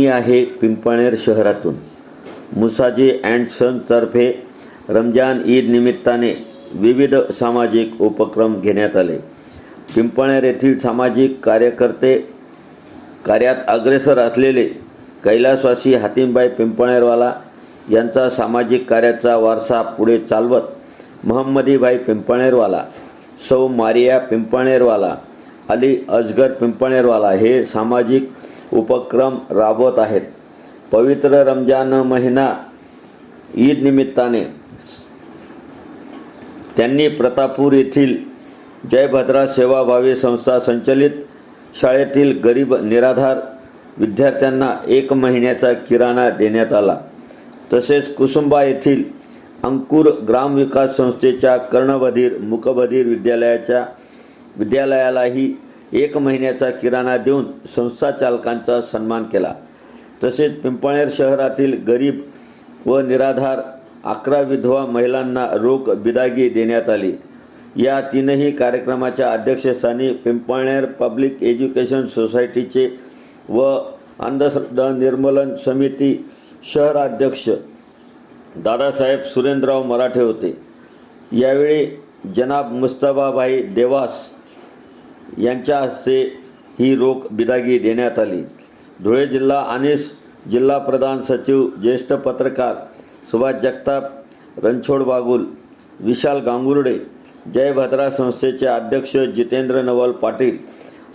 मी आहे पिंपळनेर शहरातून. मुसाजी अँड सनतर्फे रमजान ईद निमित्ताने विविध सामाजिक उपक्रम घेण्यात आले. पिंपळनेर येथील सामाजिक कार्यकर्ते कार्यात अग्रेसर असलेले कैलासवासी हातीमबाई पिंपळनेरवाला यांचा सामाजिक कार्याचा वारसा पुढे चालवत महम्मदीबाई पिंपळनेरवाला सौ मारिया पिंपळनेरवाला अली अजगर पिंपळनेरवाला हे सामाजिक उपक्रम राबवत आहेत. पवित्र रमजान महिना ईद निमित्ताने. त्यांनी प्रतापूर येथील जयभद्रा सेवाभावी संस्था संचलित शाळेतील गरीब निराधार विद्यार्थ्यांना एक महिन्याचा किराणा देण्यात आला. तसेच कुसुंबा येथील अंकुर ग्रामविकास संस्थेच्या कर्णबधीर मुकबधीर विद्यालयाच्या विद्यालयालाही एक महिन्याचा किराणा देऊन संस्था चालकांचा सन्मान केला. तसेच पिंपळनेर शहरातील गरीब व निराधार अकरा विधवा महिलांना रोख बिदागी देण्यात आली. या तीनही कार्यक्रमाच्या अध्यक्षस्थानी पिंपळनेर पब्लिक एज्युकेशन सोसायटीचे व अंधश्रद्धा निर्मूलन समिती शहराध्यक्ष दादासाहेब सुरेंद्रराव मराठे होते. यावेळी जनाब मुस्तबाबाई देवास यांच्या हस्ते ही रोख बिदागी देण्यात आली. धुळे जिल्हा अनिस जिल्हा प्रधान सचिव ज्येष्ठ पत्रकार सुभाष जगताप रणछोड बागुल विशाल गांगुर्डे जयभद्रा संस्थेचे अध्यक्ष जितेंद्र नवल पाटील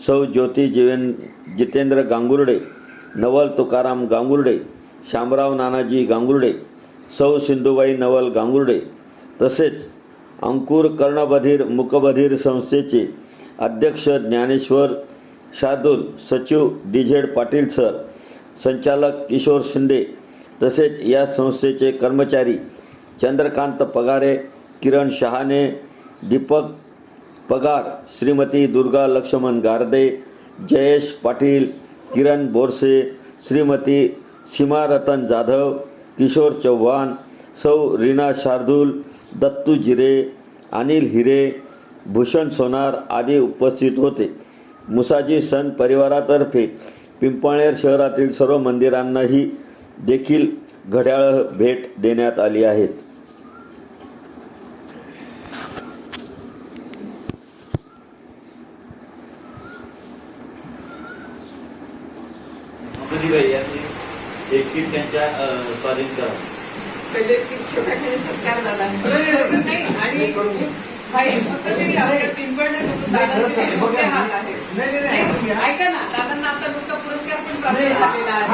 सौ ज्योती जिवेन जितेंद्र गांगुर्डे नवल तुकाराम गांगुर्डे शामराव नानाजी गांगुर्डे सौ सिंधुबाई नवल गांगुर्डे तसेच अंकुर कर्णबधीर मुकबधीर संस्थेचे अध्यक्ष ज्ञानेश्वर शार्दूल सचिव डी झेड पाटील सर संचालक किशोर शिंदे तसेच या संस्थेचे कर्मचारी चंद्रकांत पगारे किरण शहाणे दीपक पगार श्रीमती दुर्गा लक्ष्मण गारदे जयेश पाटील किरण बोरसे श्रीमती सीमा रतन जाधव किशोर चव्हाण सौ रीना शार्दूल दत्तू जिरे अनिल हिरे भूषण सोनार आदी उपस्थित होते. मुसाजी सन परिवारातर्फे पिंपळनेर शहरातील सर्व मंदिरांनाही देखील घड्याळ भेट देण्यात आली आहेत त्यांच्या स्वाधीन करा पहिले छोट्याखाली सत्कार झाला नाही आणि फक्त ते आपल्या ऐका ना दादांना आता पुरस्कार पण प्राप्त झालेला आहे.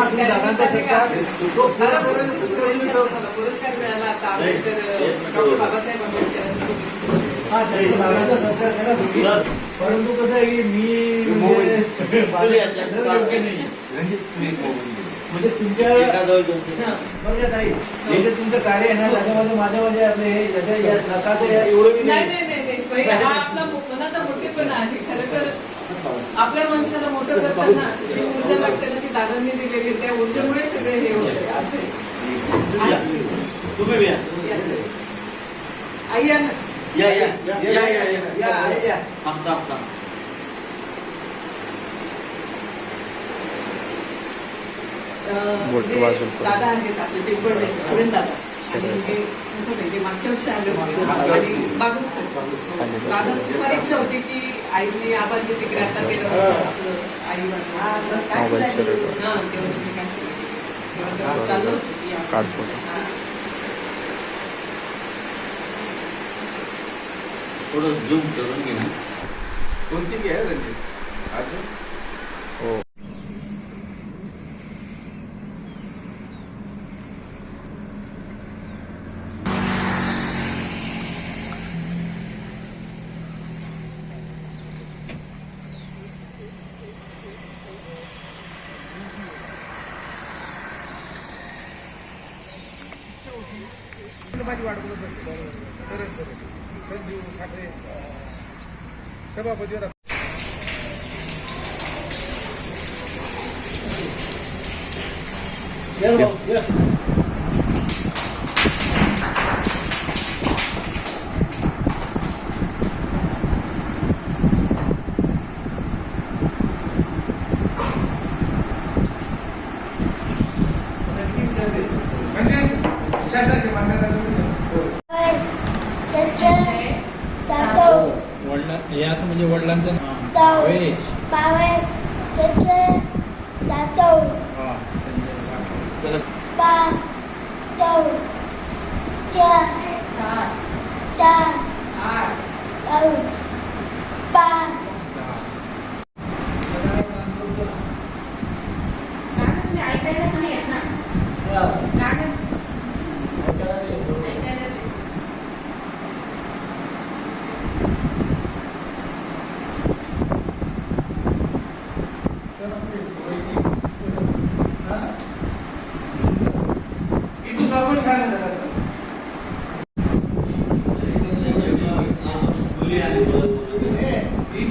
मिळाला आता आंबेडकर. डॉक्टर बाबासाहेब आंबेडकर हा. परंतु कसं आहे की मी म्हणजे. म्हणजे तुमच्या हे जे तुमचं कार्य आहे ना त्याच्यामध्ये माझ्या म्हणजे आपलं हे याच्या या नकाचं या एवढं नाही नाही. नाही नाही भाई, हा आपला मनाचा मोठेपणा आहे. खरं तर आपल्या माणसाला मोठं करताना जी ऊर्जा लागते ना ती दादांनी दिलेली त्या ऊर्जेमुळे सगळे हे होते. असे. या. तुम्ही. आई या ना. या या. या या या या. या. दादा आहेत आपले पिंपळ सुरेंद्र दादा. हे ते मागच्या वर्षी आले होते. आणि बागून सर. दादांची फार इच्छा होती की आईने आबांनी तिकडे आता आई हा चाललं होतं. हा. थोडं झूम करून घे ना. कोणती घ्या रणजित अजून? माझी वाट बघत बसते संजीव ठाकरे सभापती होता. वडिला हे असं म्हणजे वडिलांचं नाव. हा त्यांचं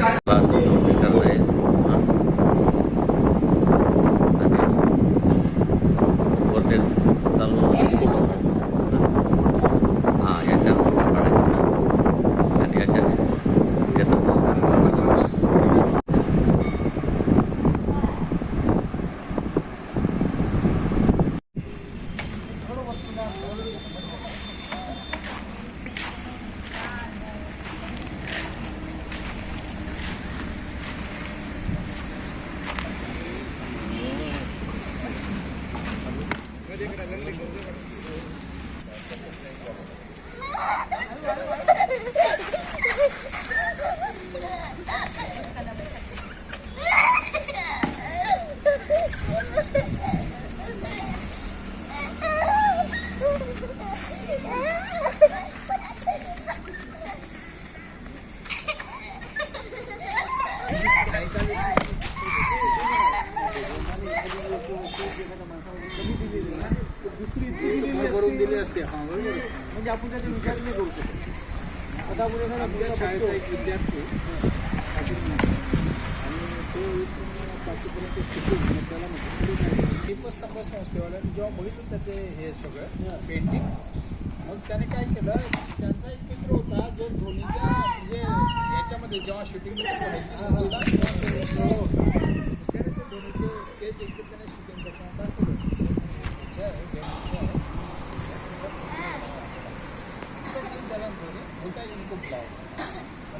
Gracias. भरून दिले असते हा. म्हणजे आपण त्याचा विचार नाही करू शकत आता आपण आमच्या शाळेचा एक विद्यार्थी आणि तो पाचवीपर्यंत शिकून त्याला दीपच सभा संस्थेवाल्याने जेव्हा बघितलं त्याचे हे सगळं पेंटिंग मग त्याने काय केलं त्यांचा एक मित्र होता जो धोनीच्या म्हणजे याच्यामध्ये जेव्हा शूटिंग होता त्याने ते धोनीचे स्केच एकदम त्याने शूटिंग करताना दाखवलं त्याच्या गेमच्या त्याला धोनी मोठा इनपुट लावला आणि